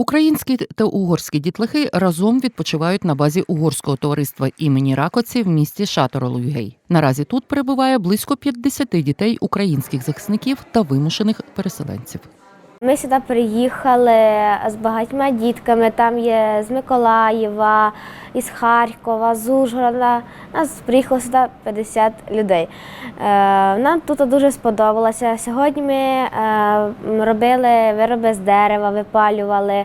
Українські та угорські дітлахи разом відпочивають на базі угорського товариства імені Ракоці в місті Шаторолуйгей. Наразі тут перебуває близько 50 дітей українських захисників та вимушених переселенців. Ми сюди приїхали з багатьма дітками. Там є з Миколаєва, із Харкова, з Ужгорода. Нас приїхало сюди 50 людей. Е, Нам тут дуже сподобалося. Сьогодні ми е, робили вироби з дерева, випалювали,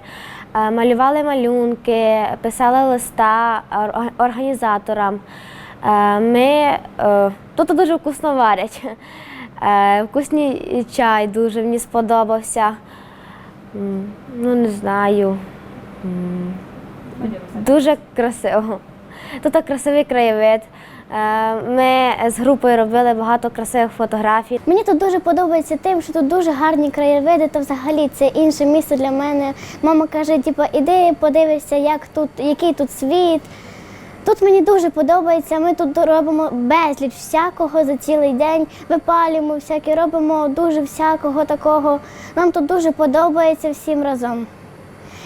е, малювали малюнки, писали листа організаторам. Ми тут дуже вкусно варять. Е, Вкусний чай дуже мені сподобався. Ну, не знаю. Дуже красиво. Тут красивий краєвид. Е, Ми з групою робили багато красивих фотографій. Мені тут дуже подобається тим, що тут дуже гарні краєвиди, то взагалі це інше місце для мене. Мама каже, типу, іди подивишся, як тут, який тут світ. Тут мені дуже подобається. Ми тут робимо безліч всякого за цілий день, випалюємо всяке, робимо дуже всякого такого. Нам тут дуже подобається всім разом.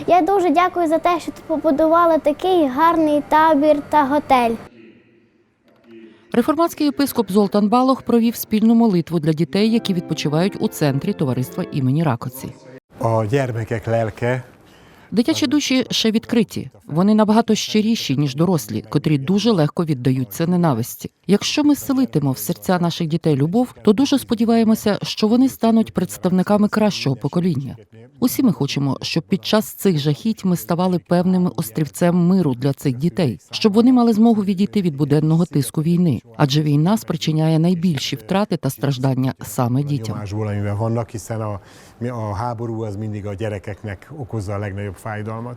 Я дуже дякую за те, що тут побудували такий гарний табір та готель. Реформатський єпископ Золтан Балох провів спільну молитву для дітей, які відпочивають у центрі товариства імені Ракоці. Lelke Дитячі душі ще відкриті. Вони набагато щиріші, ніж дорослі, котрі дуже легко віддаються ненависті. Якщо ми селитимо в серця наших дітей любов, то дуже сподіваємося, що вони стануть представниками кращого покоління. Усі ми хочемо, щоб під час цих жахіть ми ставали певним острівцем миру для цих дітей, щоб вони mали змогу відійти від буденного тиску війни, адже війна спричиняє найбільші втрати та страждання саме дітям. Fájdalmat.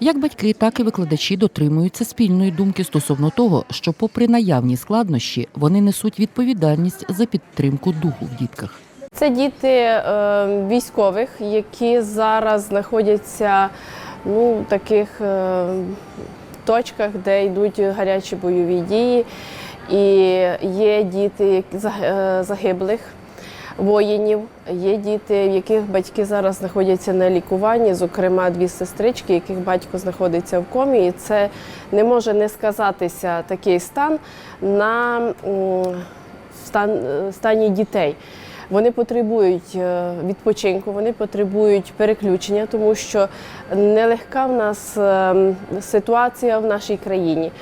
Як батьки, так і викладачі дотримуються спільної думки стосовно того, що, попри наявні складнощі, вони несуть відповідальність за підтримку духу в дітках. Це діти е, військових, які зараз знаходяться ну, в таких е, точках, де йдуть гарячі бойові дії. І є діти е, загиблих воїнів, є діти, в яких батьки зараз знаходяться на лікуванні, зокрема дві сестрички, яких батько знаходиться в комі. І це не може не сказатися такий стан на стан, е, стані дітей. Вони потребують е, відпочинку, вони потребують переключення, тому що нелегка в нас е, ситуація в нашій країні.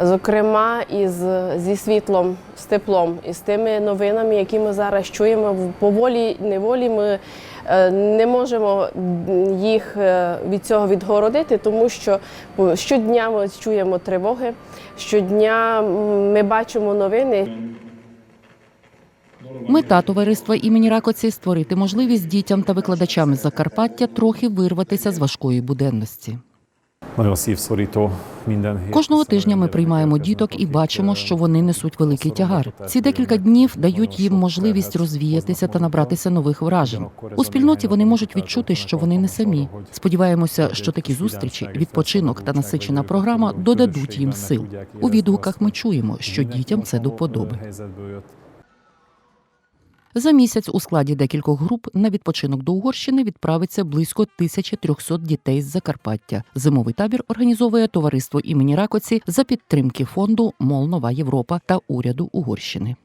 Зокрема, із зі світлом, з теплом, і з тими новинами, які ми зараз чуємо, в поволі неволі ми е, не можемо їх е, від цього відгородити, тому що щодня ми чуємо тривоги, щодня ми бачимо новини. Мета товариства імені Ракоці створити можливість дітям та викладачам з Закарпаття трохи вирватися з важкої буденності. Nagyon szívszorító minden. Кожного тижня ми приймаємо діток і бачимо, що вони несуть великий тягар. Ці декілька днів дають їм можливість розвіятися та набратися нових вражень. У спільноті вони можуть відчути, що вони не самі. Сподіваємося, що такі зустрічі, відпочинок та насичена програма додадуть їм сил. У відгуках ми чуємо, що дітям це до вподоби. За місяць у складі декількох груп на відпочинок до Угорщини відправиться близько 1300 дітей з Закарпаття. Зимовий табір організовує товариство імені Ракоці за підтримки фонду Мол Нова Європа та уряду Угорщини.